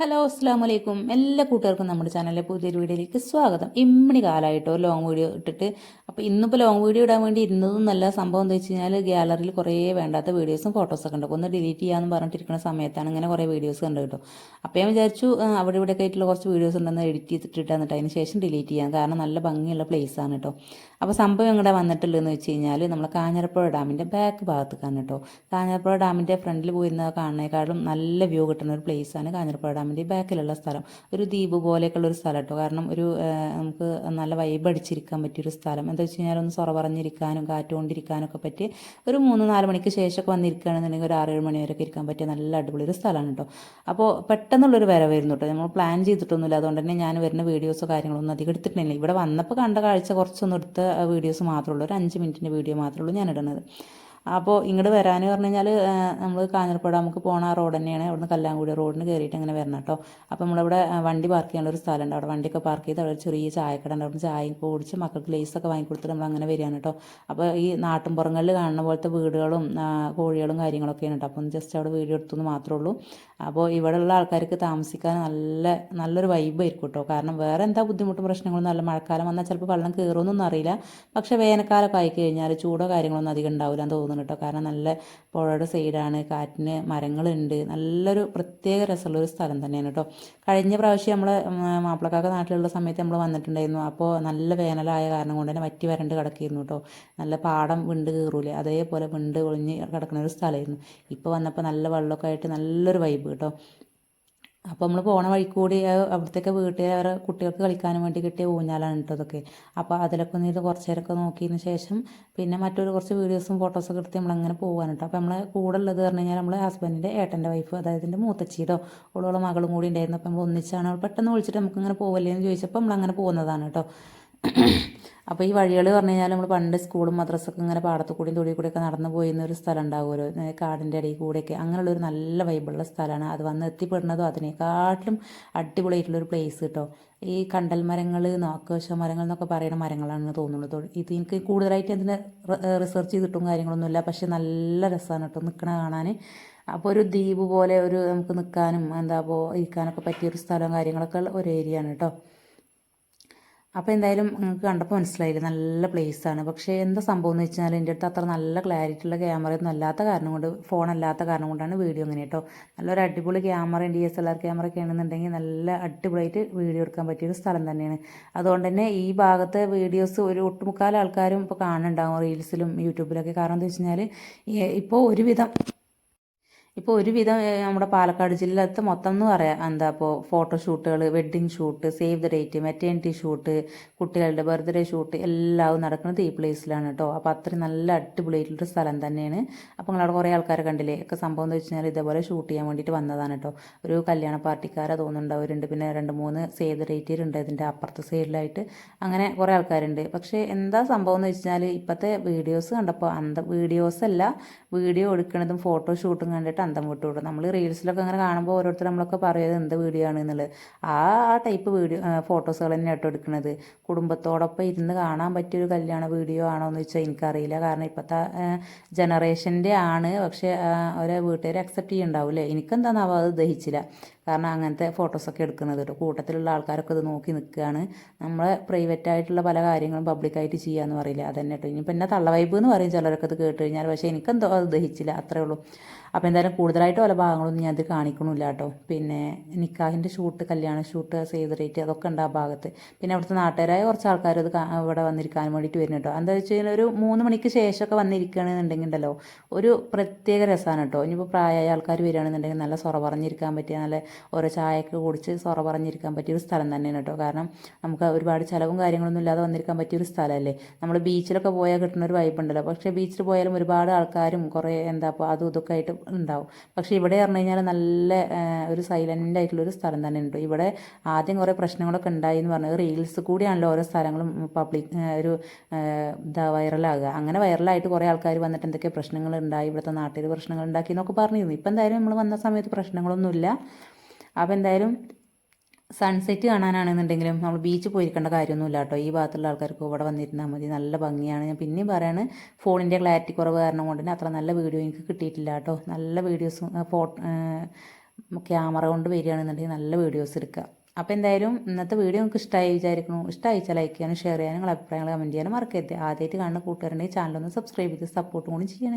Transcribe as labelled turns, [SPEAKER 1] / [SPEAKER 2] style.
[SPEAKER 1] Hello അസ്സാം വലൈക്കും എല്ലാ കൂട്ടുകാർക്കും നമ്മുടെ ചാനലിലെ പുതിയൊരു വീഡിയോയിലേക്ക് സ്വാഗതം. ഇമ്മണി കാലമായിട്ടോ ലോങ് വീഡിയോ ഇട്ടിട്ട്. അപ്പോൾ ഇന്നിപ്പോൾ ലോങ് വീഡിയോ ഇടാൻ വേണ്ടി ഇരുന്നതും നല്ല സംഭവം എന്താ വെച്ച് കഴിഞ്ഞാൽ ഗ്യാലറിയിൽ കുറേ വേണ്ടാത്ത വീഡിയോസും ഫോട്ടോസൊക്കെ ഉണ്ട്. ഒന്ന് ഡിലീറ്റ് ചെയ്യാമെന്ന് പറഞ്ഞിട്ടിരിക്കുന്ന സമയത്താണ് ഇങ്ങനെ കുറേ വീഡിയോസ് കണ്ടു അപ്പോൾ ഞാൻ വിചാരിച്ചു അവിടെ ഇവിടെ ആയിട്ടുള്ള കുറച്ച് വീഡിയോസ് ഉണ്ടെന്ന് എഡിറ്റ് ചെയ്തിട്ട് എന്നിട്ട് അതിന് ശേഷം ഡിലീറ്റ് ചെയ്യാം. കാരണം നല്ല ഭംഗിയുള്ള place ആണ് കേട്ടോ. അപ്പോൾ സംഭവം എങ്ങടെ വന്നിട്ടുള്ളതെന്ന് വെച്ച് കഴിഞ്ഞാൽ നമ്മൾ കാഞ്ഞിരപ്പുഴ ഡാമിന്റെ ബാക്ക് ഭാഗത്തേക്കാണ് കേട്ടോ. കാഞ്ഞിരപ്പുഴ ഡാമിന്റെ ഫ്രണ്ടിൽ പോയിരുന്ന കാണുന്നതിനേക്കാളും നല്ല വ്യൂ കിട്ടുന്ന ഒരു place ആണ് ഡാമിന്റെ ബാക്കിലുള്ള സ്ഥലം. ഒരു ദ്വീപ് പോലെയൊക്കെയുള്ള ഒരു സ്ഥലം കേട്ടോ കാരണം ഒരു നമുക്ക് നല്ല വൈബ് അടിച്ചിരിക്കാൻ പറ്റിയൊരു സ്ഥലം. എന്താ വെച്ച് കഴിഞ്ഞാൽ ഒന്ന് സൊറ പറഞ്ഞിരിക്കാനും കാറ്റ് കൊണ്ടിരിക്കാനും ഒക്കെ പറ്റി ഒരു മൂന്ന് നാല് മണിക്ക് ശേഷമൊക്കെ വന്നിരിക്കുകയാണെന്നുണ്ടെങ്കിൽ ഒരു ആറേഴ് മണി വരെയൊക്കെ ഇരിക്കാൻ പറ്റിയ നല്ല അടിപൊളി ഒരു സ്ഥലമാണ് കേട്ടോ അപ്പോൾ പെട്ടെന്നുള്ളൊരു വരവായിരുന്നു കേട്ടോ നമ്മൾ പ്ലാൻ ചെയ്തിട്ടൊന്നുമില്ല. അതുകൊണ്ട് തന്നെ ഞാൻ വരുന്ന വീഡിയോസോ കാര്യങ്ങളൊന്നും അധികം എടുത്തിട്ടില്ല. ഇവിടെ വന്നപ്പോൾ കണ്ട കാഴ്ച കുറച്ചൊന്നും എടുത്ത വീഡിയോസ് മാത്രമേ ഉള്ളൂ. ഒരു അഞ്ച് മിനിറ്റിന്റെ വീഡിയോ മാത്രമേ ഉള്ളൂ ഞാൻ ഇടുന്നത്. അപ്പോൾ ഇങ്ങോട്ട് വരാൻ പറഞ്ഞു കഴിഞ്ഞാൽ നമ്മൾ കാഞ്ഞിരപ്പുഴ നമുക്ക് പോകണ ആ റോഡ് തന്നെയാണ്. അവിടുന്ന് കല്ലാങ്കുടി റോഡിന് കയറിയിട്ട് ഇങ്ങനെ വരണം കേട്ടോ അപ്പോൾ നമ്മളിവിടെ വണ്ടി പാർക്ക് ചെയ്യാനുള്ള ഒരു സ്ഥലമുണ്ട്. അവിടെ വണ്ടിയൊക്കെ പാർക്ക് ചെയ്ത് അവിടെ ചെറിയ ചായക്കട ഉണ്ട്. അവിടെ ചായ പൊടിച്ച് മക്കൾക്ക് ലേസൊക്കെ വാങ്ങിക്കൊടുത്തിട്ട് നമ്മൾ അങ്ങനെ വരികയാണ് കേട്ടോ അപ്പോൾ ഈ നാട്ടിൻപുറങ്ങളിൽ കാണുന്ന പോലത്തെ വീടുകളും കോഴികളും കാര്യങ്ങളൊക്കെയാണ് കേട്ടോ അപ്പം ജസ്റ്റ് അവിടെ വീഡിയോ എടുത്തു മാത്രമേ ഉള്ളൂ. അപ്പോൾ ഇവിടെയുള്ള ആൾക്കാർക്ക് താമസിക്കാൻ നല്ല നല്ലൊരു വൈബ് ആയിരിക്കും കേട്ടോ കാരണം വേറെ എന്താ ബുദ്ധിമുട്ടും പ്രശ്നങ്ങളും നല്ല മഴക്കാലം വന്നാൽ ചിലപ്പോൾ വെള്ളം കയറുമെന്നൊന്നും അറിയില്ല. പക്ഷേ വേനൽക്കാലമൊക്കെ ആയി കഴിഞ്ഞാൽ ചൂടോ കാര്യങ്ങളൊന്നും അധികം ഉണ്ടാവില്ല എന്ന് തോന്നുന്നു. കേട്ടോ. കാരണം നല്ല പുഴയുടെ സൈഡാണ് കാറ്റിന് മരങ്ങളുണ്ട്. നല്ലൊരു പ്രത്യേക രസമുള്ള ഒരു സ്ഥലം തന്നെയാണ് കേട്ടോ. കഴിഞ്ഞ പ്രാവശ്യം നമ്മൾ മാപ്പിളക്കാക്ക നാട്ടിലുള്ള സമയത്ത് നമ്മൾ വന്നിട്ടുണ്ടായിരുന്നു. അപ്പോൾ നല്ല വേനലായ കാരണം കൊണ്ട് തന്നെ വറ്റി വരണ്ട് കിടക്കിയിരുന്നു കേട്ടോ. നല്ല പാടം വിണ്ട് കീറൂലേ. അതേപോലെ വിണ്ട് ഒളിഞ്ഞ് കിടക്കുന്ന ഒരു സ്ഥലമായിരുന്നു. ഇപ്പോൾ വന്നപ്പോൾ നല്ല വെള്ളമൊക്കെ ആയിട്ട് നല്ലൊരു വൈബ് കേട്ടോ. അപ്പോൾ നമ്മൾ പോണ വഴി കൂടി അവിടുത്തേക്ക് വീട്ടിൽ അവരെ കുട്ടികൾക്ക് കളിക്കാനും വേണ്ടി കിട്ടിയ ഊഞ്ഞാലാണ് കേട്ടോ അപ്പോൾ അതിലൊക്കെ ഒന്ന് ഇത് കുറച്ച് നേരമൊക്കെ നോക്കിയതിന് ശേഷം പിന്നെ മറ്റൊരു കുറച്ച് വീഡിയോസും ഫോട്ടോസൊക്കെ എടുത്ത് നമ്മളങ്ങനെ പോകാൻ കേട്ടോ അപ്പോൾ നമ്മളെ കൂടെ ഉള്ളത് പറഞ്ഞു കഴിഞ്ഞാൽ നമ്മളെ ഹസ്ബൻഡിന്റെ ഏട്ടന്റെ വൈഫ് അതായത് എന്റെ മൂത്തച്ചിയുടെ ഓളോളെ മകളും കൂടി ഉണ്ടായിരുന്നു. അപ്പോൾ നമ്മൾ ഒന്നിച്ചാണ്. പെട്ടെന്ന് വിളിച്ചിട്ട് നമുക്കിങ്ങനെ പോവല്ലേ എന്ന് ചോദിച്ചപ്പോൾ നമ്മളങ്ങനെ പോകുന്നതാണ് കേട്ടോ അപ്പോൾ ഈ വഴികൾ പറഞ്ഞു കഴിഞ്ഞാൽ നമ്മൾ പണ്ട് സ്കൂളും മദ്രസൊക്കെ ഇങ്ങനെ പാടത്ത് കൂടിയും തൊടി കൂടിയൊക്കെ നടന്നു പോയിരുന്ന ഒരു സ്ഥലം ഉണ്ടാവുമല്ലോ കാടിന്റെ ഇടയിൽ കൂടെയൊക്കെ. അങ്ങനെയുള്ള ഒരു നല്ല വൈബുള്ള സ്ഥലമാണ്. അത് വന്ന് എത്തിപ്പെടുന്നതും അതിനേക്കാട്ടിലും അടിപൊളിയായിട്ടുള്ളൊരു പ്ലേസ് കേട്ടോ. ഈ കണ്ടൽ മരങ്ങൾ നോക്കവശ മരങ്ങൾ എന്നൊക്കെ പറയുന്ന മരങ്ങളാണെന്ന് തോന്നുന്നത് ഇത് എനിക്ക് കൂടുതലായിട്ട് അതിനെ റിസർച്ച് ചെയ്തിട്ടും കാര്യങ്ങളൊന്നുമില്ല പക്ഷേ നല്ല രസമാണ് കേട്ടോ നിൽക്കണ കാണാൻ അപ്പോൾ ഒരു ദ്വീപ് പോലെ ഒരു നമുക്ക് നിൽക്കാനും എന്താ ഇരിക്കാനൊക്കെ ഇരിക്കാനൊക്കെ പറ്റിയൊരു സ്ഥലവും കാര്യങ്ങളൊക്കെ ഉള്ള ഒരു ഏരിയ ആണ് കേട്ടോ. അപ്പോൾ എന്തായാലും നിങ്ങൾക്ക് കണ്ടപ്പോൾ മനസ്സിലായില്ല നല്ല place ആണ്. പക്ഷേ എന്താ സംഭവം എന്ന് വെച്ചാൽ എന്റെ അടുത്ത് അത്ര നല്ല ക്ലാരിറ്റി ഉള്ള ക്യാമറയൊന്നും അല്ലാത്ത കാരണം കൊണ്ട് ഫോൺ അല്ലാത്ത കാരണം കൊണ്ടാണ് വീഡിയോ അങ്ങനെ കേട്ടോ നല്ലൊരു അടിപൊളി camera D S L R camera ഒക്കെ ആണെന്നുണ്ടെങ്കിൽ നല്ല അടിപൊളിയായിട്ട് വീഡിയോ എടുക്കാൻ പറ്റിയൊരു സ്ഥലം തന്നെയാണ്. അതുകൊണ്ട് തന്നെ ഈ ഭാഗത്തെ വീഡിയോസ് ഒരു ഒട്ടുമുക്കാൽ ആൾക്കാരും ഇപ്പോൾ കാണുന്നുണ്ടാവും റീൽസിലും യൂട്യൂബിലൊക്കെ കാരണം എന്താ വെച്ച് കഴിഞ്ഞാൽ ഇപ്പോൾ ഒരുവിധം ഇപ്പോൾ ഒരുവിധം നമ്മുടെ പാലക്കാട് ജില്ലത്ത് മൊത്തം എന്ന് പറയാം. എന്താ ഇപ്പോൾ ഫോട്ടോഷൂട്ടുകൾ wedding shoot save the date maternity shoot കുട്ടികളുടെ ബർത്ത്ഡേ ഷൂട്ട് എല്ലാം നടക്കുന്നത് ഈ പ്ലേസിലാണ് കേട്ടോ അപ്പോൾ അത്രയും നല്ല അടിപൊളിയായിട്ടുള്ളൊരു സ്ഥലം തന്നെയാണ്. അപ്പോൾ നിങ്ങളവിടെ കുറേ ആൾക്കാരെ കണ്ടില്ലേ? ഒക്കെ സംഭവം എന്ന് വെച്ച് കഴിഞ്ഞാൽ ഇതേപോലെ ഷൂട്ട് ചെയ്യാൻ വേണ്ടിയിട്ട് വന്നതാണ് കേട്ടോ ഒരു കല്യാണ പാർട്ടിക്കാരെ തോന്നുന്നുണ്ടാവരുണ്ട് പിന്നെ രണ്ട് മൂന്ന് സേവ് ദ ഡേറ്റ് ഉണ്ട് ഇതിന്റെ അപ്പുറത്തെ സൈഡിലായിട്ട് അങ്ങനെ കുറേ ആൾക്കാരുണ്ട്. പക്ഷേ എന്താ സംഭവം എന്ന് വെച്ചാൽ ഇപ്പോഴത്തെ വീഡിയോസ് കണ്ടപ്പോൾ അന്ത വീഡിയോസ് അല്ല വീഡിയോ എടുക്കുന്നതും ഫോട്ടോ ഷൂട്ടും കണ്ടിട്ട് അന്തം വിട്ടു വിടും. നമ്മൾ റീൽസിലൊക്കെ അങ്ങനെ കാണുമ്പോൾ ഓരോരുത്തർ നമ്മളൊക്കെ പറയുന്നത് എന്ത് വീഡിയോ ആണ്? എന്നുള്ളത്. ആ ആ ടൈപ്പ് വീഡിയോ ഫോട്ടോസുകൾ തന്നെ ആയിട്ട് എടുക്കുന്നത് കുടുംബത്തോടൊപ്പം ഇരുന്ന് കാണാൻ പറ്റിയൊരു കല്യാണ വീഡിയോ ആണോ എന്ന് വെച്ചാൽ എനിക്കറിയില്ല. കാരണം ഇപ്പോഴത്തെ ജനറേഷന്റെ ആണ്. പക്ഷേ അവരെ വീട്ടുകാർ അക്സെപ്റ്റ് ചെയ്യുന്നുണ്ടാവില്ലേ എനിക്കെന്താണെന്നാവും അത് ദഹിച്ചില്ല. കാരണം അങ്ങനത്തെ ഫോട്ടോസൊക്കെ എടുക്കുന്നത് കേട്ടോ. കൂട്ടത്തിലുള്ള ആൾക്കാരൊക്കെ ഇത് നോക്കി നിൽക്കുകയാണ് നമ്മളെ പ്രൈവറ്റ് ആയിട്ടുള്ള പല കാര്യങ്ങളും പബ്ലിക്കായിട്ട് ചെയ്യാമെന്ന് പറയില്ല. അതന്നെ കേട്ടോ ഇനിയിപ്പോൾ എന്നെ തള്ളവൈബ് എന്ന് പറയും ചിലരൊക്കെ അത് കേട്ട് കഴിഞ്ഞാൽ പക്ഷേ എനിക്കെന്തോ അത് ദഹിച്ചില്ല. അത്രേ ഉള്ളൂ. അപ്പോൾ എന്തായാലും കൂടുതലായിട്ട് പല ഭാഗങ്ങളൊന്നും ഞാൻ കാണിക്കണില്ല കേട്ടോ. പിന്നെ നിക്കാഹിന്റെ ഷൂട്ട് കല്യാണ ഷൂട്ട് സേവ് റേറ്റ് അതൊക്കെ ഉണ്ട് ആ ഭാഗത്ത്. പിന്നെ അവിടുത്തെ നാട്ടുകാരായ കുറച്ച് ആൾക്കാർ അത് ഇവിടെ വന്നിരിക്കാൻ വേണ്ടിയിട്ട് വരുന്നു കേട്ടോ. എന്താ വെച്ച് കഴിഞ്ഞാൽ ഒരു മൂന്ന് മണിക്ക് ശേഷമൊക്കെ വന്നിരിക്കുകയാണെന്നുണ്ടെങ്കിൽ ഉണ്ടല്ലോ ഒരു പ്രത്യേക രസമാണ് കേട്ടോ. ഇനിയിപ്പോൾ പ്രായമായ ആൾക്കാർ വരികയാണെന്നുണ്ടെങ്കിൽ നല്ല സൊറ പറഞ്ഞിരിക്കാൻ പറ്റിയ നല്ല ഓരോ ചായയൊക്കെ കുടിച്ച് സൊറ പറഞ്ഞിരിക്കാൻ പറ്റിയ ഒരു സ്ഥലം തന്നെയാണ് കേട്ടോ. കാരണം നമുക്ക് ഒരുപാട് ചിലവും കാര്യങ്ങളൊന്നും ഇല്ലാതെ വന്നിരിക്കാൻ പറ്റിയ ഒരു സ്ഥലമല്ലേ. നമ്മൾ ബീച്ചിലൊക്കെ പോയാൽ കിട്ടുന്ന ഒരു വൈബ് ഉണ്ടല്ലോ. പക്ഷേ ബീച്ചിൽ പോയാലും ഒരുപാട് ആൾക്കാരും കുറേ എന്താ അപ്പോൾ അതും ഇതൊക്കെ ആയിട്ട് ഉണ്ടാവും. പക്ഷേ ഇവിടെ പറഞ്ഞു കഴിഞ്ഞാൽ നല്ല ഒരു സൈലന്റ് ആയിട്ടുള്ള ഒരു സ്ഥലം തന്നെ ഉണ്ട്. ഇവിടെ ആദ്യം കുറേ പ്രശ്നങ്ങളൊക്കെ ഉണ്ടായി എന്ന് പറഞ്ഞത് റീൽസ് കൂടിയാണല്ലോ ഓരോ സ്ഥലങ്ങളും പബ്ലിക് ഒരു ഇതാ വൈറലാകുക അങ്ങനെ വൈറലായിട്ട് കുറേ ആൾക്കാർ വന്നിട്ട് എന്തൊക്കെ പ്രശ്നങ്ങൾ ഉണ്ടായി ഇവിടുത്തെ നാട്ടിൽ പ്രശ്നങ്ങൾ ഉണ്ടാക്കി എന്നൊക്കെ പറഞ്ഞിരുന്നു. ഇപ്പം എന്തായാലും നമ്മൾ വന്ന സമയത്ത് പ്രശ്നങ്ങളൊന്നുമില്ല. അപ്പോൾ എന്തായാലും സൺസെറ്റ് കാണാനാണെന്നുണ്ടെങ്കിലും നമ്മൾ ബീച്ച് പോയിരിക്കേണ്ട കാര്യമൊന്നുമില്ല കേട്ടോ. ഈ ഭാഗത്തുള്ള ആൾക്കാർക്ക് ഇവിടെ വന്നിരുന്നാൽ മതി. നല്ല ഭംഗിയാണ്. ഞാൻ പിന്നെയും പറയാണ് ഫോണിന്റെ ക്ലാരിറ്റി കുറവ് കാരണം കൊണ്ട് തന്നെ അത്ര നല്ല വീഡിയോ എനിക്ക് കിട്ടിയിട്ടില്ല കേട്ടോ. നല്ല വീഡിയോസ് ഫോട്ടോ ക്യാമറ കൊണ്ട് വരികയാണെന്നുണ്ടെങ്കിൽ നല്ല വീഡിയോസ് എടുക്കുക. അപ്പോൾ എന്തായാലും ഇന്നത്തെ വീഡിയോ നിങ്ങൾക്ക് ഇഷ്ടമായി വിചാരിക്കുന്നു. ഇഷ്ടമായിച്ചാൽ ലൈക്ക് ചെയ്യാനും ഷെയർ ചെയ്യാനും നിങ്ങളുടെ അഭിപ്രായങ്ങൾ കമന്റ് ചെയ്യാനും മറക്കരുത്. ആദ്യമായിട്ട് കാണുന്ന കൂട്ടുകാരുണ്ടെങ്കിൽ ചാനലൊന്ന് സബ്സ്ക്രൈബ് ചെയ്ത് സപ്പോർട്ടും കൂടി ചെയ്യണേ.